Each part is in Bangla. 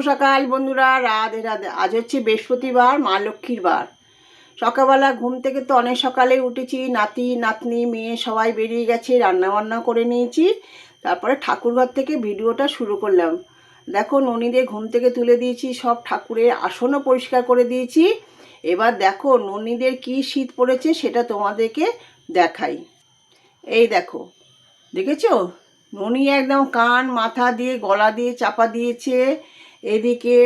সকাল বন্ধুরা, রাধে রাধে। আজ হচ্ছে বৃহস্পতিবার, মা লক্ষ্মীর বার। সকালবেলা ঘুম থেকে তো অনেক সকালে উঠেছি, নাতি, নাতনি, মেয়ে সবাই বেরিয়ে গেছে রান্না বান্না করে নিয়েছি। তারপরে ঠাকুরঘর থেকে ভিডিওটা শুরু করলাম। দেখো, ননীদের ঘুম থেকে তুলে দিয়েছি, সব ঠাকুরের আসনও পরিষ্কার করে দিয়েছি। এবার দেখো, ননীদের কি শীত পড়েছে সেটা তোমাদেরকে দেখাই। এই দেখো, দেখেছ? ননি একদম কান, মাথা দিয়ে, গলা দিয়ে চাপা দিয়েছে। এদিকে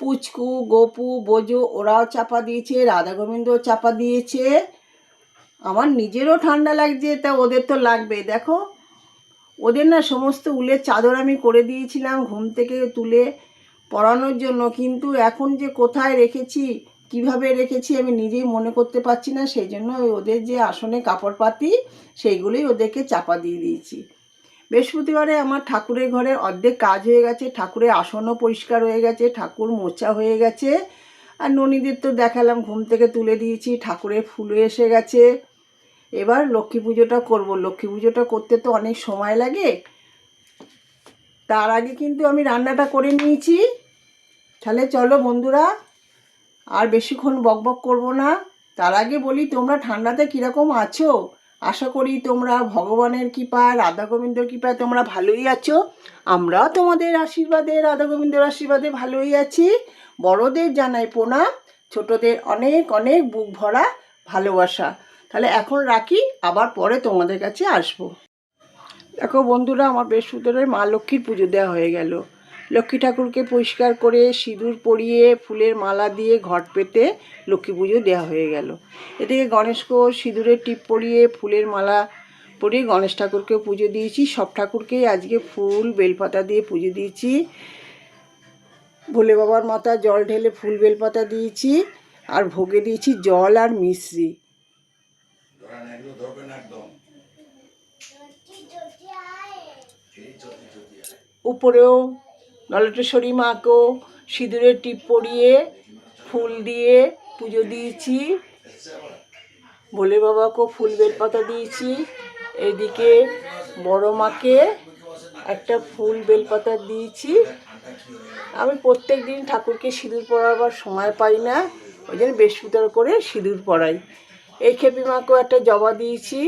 পুচকু, গোপু, বোজো ওরাও চাপা দিয়েছে, রাধা গোবিন্দ চাপা দিয়েছে। আমার নিজেরও ঠান্ডা লাগছে, তা ওদের তো লাগবে দেখো, ওদের না সমস্ত উলের চাদর আমি করে দিয়েছিলাম ঘুম থেকে তুলে পরানোর জন্য, কিন্তু এখন যে কোথায় রেখেছি, কীভাবে রেখেছি আমি নিজেই মনে করতে পারছি না। সেই জন্য ওদের যে আসনে কাপড় পাতি সেইগুলোই ওদেরকে চাপা দিয়ে দিয়েছি। বৃহস্পতিবারে আমার ঠাকুরের ঘরে অর্ধেক কাজ হয়ে গেছে, ঠাকুরের আসনও পরিষ্কার হয়ে গেছে, ঠাকুর মোচা হয়ে গেছে। আর ননীদের তো দেখালাম, ঘুম থেকে তুলে দিয়েছি, ঠাকুরের ফুলও এসে গেছে। এবার লক্ষ্মী পুজোটা করব। লক্ষ্মী পুজোটা করতে তো অনেক সময় লাগে। তার আগে কিন্তু আমি রান্নাটা করে নিয়েছি। তাহলে চলো বন্ধুরা, আর বেশিক্ষণ বকবক করব না। তার আগে বলি, তোমরা ঠান্ডাতে কীরকম আছো? আশা করি তোমরা ভগবানের কৃপায় রাধা গোবিন্দর কৃপায় তোমরা ভালোই আছো। আমরাও তোমাদের আশীর্বাদে রাধা গোবিন্দর আশীর্বাদে ভালোই আছি। বড়দের জানাই প্রণাম, ছোটদের অনেক অনেক বুক ভরা ভালোবাসা। তাহলে এখন রাখি, আবার পরে তোমাদের কাছে আসব। দেখো বন্ধুরা, আমার বৃহস্পতিবারে মা লক্ষ্মীর পুজো দেওয়া হয়ে গেল। লক্ষ্মী ঠাকুরকে পরিষ্কার করে সিঁদুর পরিয়ে ফুলের মালা দিয়ে ঘট পেতে লক্ষ্মী পুজো দেওয়া হয়ে গেল। এদিকে গণেশকেও সিঁদুরের টিপ পরিয়ে ফুলের মালা পরিয়ে গণেশ ঠাকুরকে পুজো দিয়েছি। সব ঠাকুরকেই আজকে ফুল বেলপাতা দিয়ে পুজো দিয়েছি। ভোলে বাবার মাথা জল ঢেলে ফুল বেলপাতা দিয়েছি আর ভোগে দিয়েছি জল আর মিশ্রি উপরেও নলটেশ্বরী মাকেও সিঁদুরের টিপ পরিয়ে ফুল দিয়ে পুজো দিয়েছি। ভোলে বাবাকেও ফুল বেলপাতা দিয়েছি। এদিকে বড় মাকে একটা ফুল বেলপাতা দিয়েছি। আমি প্রত্যেক দিন ঠাকুরকে সিঁদুর পরাবার সময় পাই না, ওই জন্য বৃহস্পতিবার করে সিঁদুর পরাই। এই খেপি মাকেও একটা জবা দিয়েছি।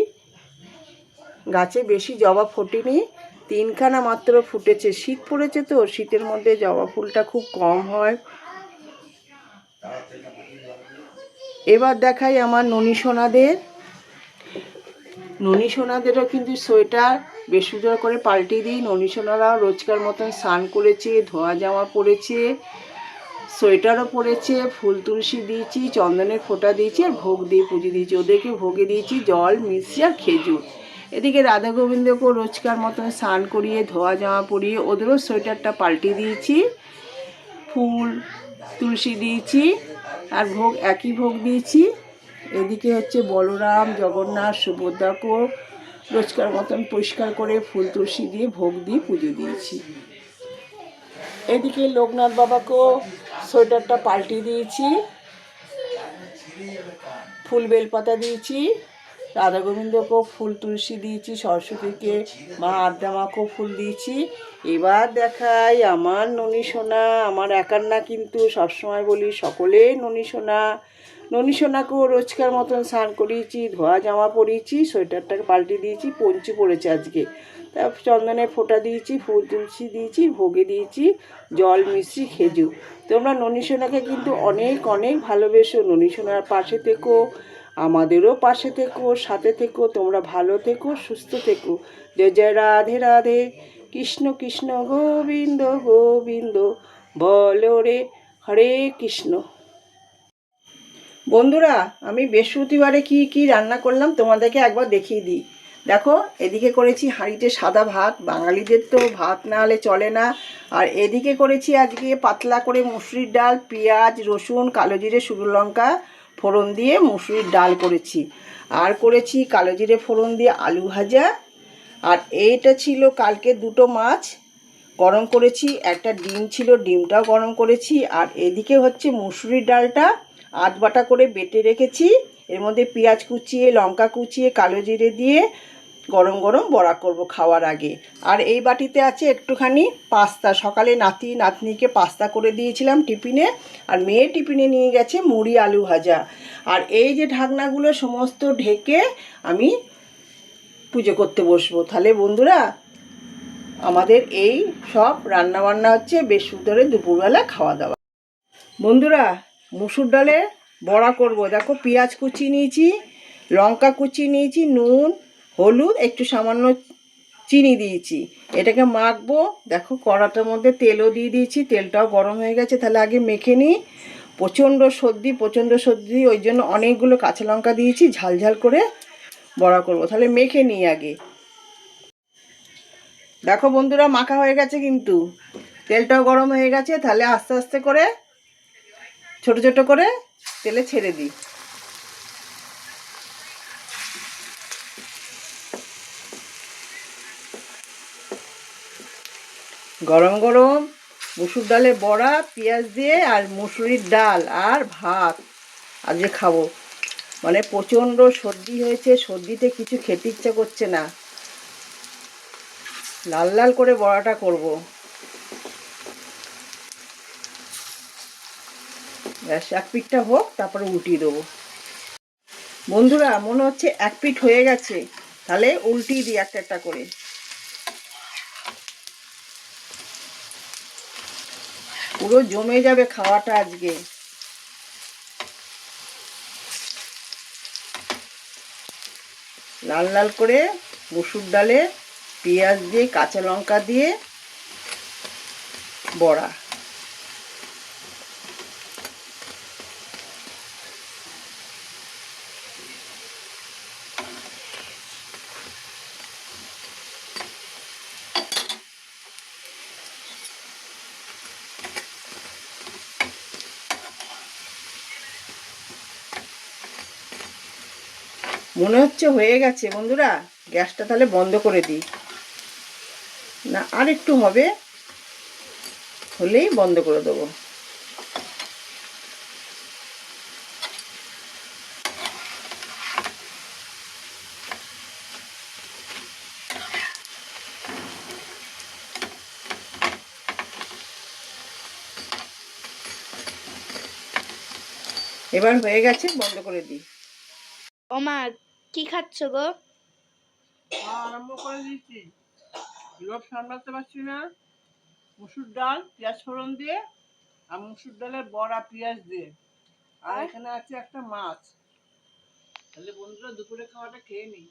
গাছে বেশি জবা ফোটেনি। তিনখানা মাত্র ফুটেছে। শীত পড়েছে তো, শীতের মধ্যে জবা ফুলটা খুব কম হয়। এবার দেখাই আমার ননী সোনাদের। ননী সোনাদেরও কিন্তু সোয়েটার বেশুদার করে পাল্টে দিই। ননী সোনারাও রোজকার মতন স্নান করেছে, ধোয়া জামা পরেছে, সোয়েটারও পরেছে, ফুল তুলসী দিয়েছি, চন্দনের ফোঁটা দিয়েছি আর ভোগ দিয়ে পুজো দিয়েছি। ওদেরকে ভোগে দিয়েছি জল, মিষ্টি আর খেজুর। এদিকে রাধা গোবিন্দকেও রোজকার মতন স্নান করিয়ে, ধোয়া জামা পরিয়ে, ওদেরও সোয়েটারটা পাল্টে দিয়েছি। ফুল, তুলসী দিয়েছি, আর ভোগ, একই ভোগ দিয়েছি। এদিকে হচ্ছে বলরাম, জগন্নাথ, সুভদ্রাকেও রোজকার মতন পরিষ্কার করে ফুল, তুলসী দিয়ে ভোগ দিয়ে পুজো দিয়েছি। এদিকে লোকনাথ বাবাকেও সোয়েটারটা পাল্টে দিয়েছি। ফুল বেলপাতা দিয়েছি। রাধা গোবিন্দকেও ফুল তুলসী দিয়েছি, সরস্বতীকে, মা আদ্যামাকেও ফুল দিয়েছি। এবার দেখাই আমার ননী সোনা, আমার একার না কিন্তু সবসময় বলি সকলে ননী সোনা। ননী সোনাকেও রোজকার মতন স্নান করিয়েছি, ধোয়া জামা পরিয়েছি, সোয়েটারটাকে পাল্টে দিয়েছি, পঞ্চি পড়েছে আজকে। তা চন্দনে ফোঁটা দিয়েছি, ফুল তুলসী দিয়েছি, ভোগে দিয়েছি, জল মিশ্রি খেজুর। তোমরা ননী সোনাকে কিন্তু অনেক অনেক ভালোবেসো। ননী সোনার পাশে থেকো আমাদেরও পাশে থেকো, সাথে থেকো, তোমরা ভালো থেকো, সুস্থ থেকো। জয় জয়, রাধে রাধে, কৃষ্ণ কৃষ্ণ, গোবিন্দ গোবিন্দ, বলো রে, হরে কৃষ্ণ। বন্ধুরা, আমি বৃহস্পতিবারে কি কি রান্না করলাম তোমাদেরকে একবার দেখিয়ে দিই। দেখো, এদিকে করেছি হাঁড়িতে সাদা ভাত, বাঙালিদের তো ভাত না হলে চলে না। আর এদিকে করেছি আজকে পাতলা করে মুসুরির ডাল, পেঁয়াজ, রসুন, কালো জিরে, শুকনো লঙ্কা ফোড়ন দিয়ে মুসুরির ডাল করেছি। আর করেছি কালো জিরে ফোড়ন দিয়ে আলু ভাজা। আর এইটা ছিল কালকে দুটো মাছ। গরম করেছি, একটা ডিম ছিল, ডিমটাও গরম করেছি। আর এদিকে হচ্ছে মুসুরির ডালটা আধ বাটা করে বেটে রেখেছি। এর মধ্যে পেঁয়াজ কুচিয়ে, লঙ্কা কুচিয়ে, কালো জিরে দিয়ে গরম গরম বড়া করব খাওয়ার আগে। আর এই বাটিতে আছে একটুখানি পাস্তা। সকালে নাতি, নাতনিকে পাস্তা করে দিয়েছিলাম টিফিনে, আর মেয়ে টিফিনে নিয়ে গেছে মুড়ি, আলু ভাজা। আর এই যে ঢাকনাগুলো সমস্ত ঢেকে আমি পুজো করতে বসবো। তাহলে বন্ধুরা, আমাদের এই সব রান্নাবান্না হচ্ছে বেশ সুন্দরে দুপুরবেলা খাওয়া দাওয়া বন্ধুরা, মুসুর ডালে বড়া করব। দেখো পেঁয়াজ কুচি নিয়েছি, লঙ্কা কুচি নিয়েছি, নুন হলুদ, একটু সামান্য চিনি দিয়েছি। এটাকে মাখবো। দেখো কড়াটার মধ্যে তেলও দিয়ে দিয়েছি। তেলটাও গরম হয়ে গেছে। তাহলে আগে মেখে নিই। প্রচণ্ড সর্দি প্রচণ্ড সর্দি, ওই জন্য অনেকগুলো কাঁচা লঙ্কা দিয়েছি। ঝাল ঝাল করে বড়া করব। তাহলে মেখে নিই আগে। দেখো বন্ধুরা, মাখা হয়ে গেছে কিন্তু। তেলটাও গরম হয়ে গেছে। তাহলে আস্তে আস্তে করে, ছোট ছোট করে তেলে ছেড়ে দিই। গরম গরম, মুসুর ডালে বড়া, পেঁয়াজ দিয়ে আর মুসুরির ডাল আর ভাত আজকে খাব। মানে প্রচণ্ড সর্দি হয়েছে, সর্দিতে কিছু খেতে ইচ্ছা করছে না। লাল লাল করে বড়াটা করব। ব্যাস, এক পিঠটা হোক, তারপরে উল্টিয়ে দেবো। বন্ধুরা, মনে হচ্ছে এক পিঠ হয়ে গেছে। তাহলে উল্টিয়ে দিই একটা একটা করে। পুরো জমে যাবে খাওয়াটা আজকে। লাল লাল করে মুসুর ডালে পেঁয়াজ দিয়ে, কাঁচা লঙ্কা দিয়ে বড়া। মনে হচ্ছে হয়ে গেছে। বন্ধুরা, গ্যাসটা তাহলে বন্ধ করে দিই। না, আর একটু হবে, হলেই বন্ধ করে দেবো। এবার হয়ে গেছে, বন্ধ করে দিই। ওমা কি খাচ্ছ গো? আরম্ভ করে দিচ্ছি রোগ সামলাতে পারছি না। মুসুর ডাল পেঁয়াজ ফোড়ন দিয়ে আর মুসুর ডালের বড়া পেঁয়াজ দিয়ে। আর আর? এখানে আছে একটা মাছ। তাহলে বন্ধুরা দুপুরে খাওয়াটা খেয়ে নিই।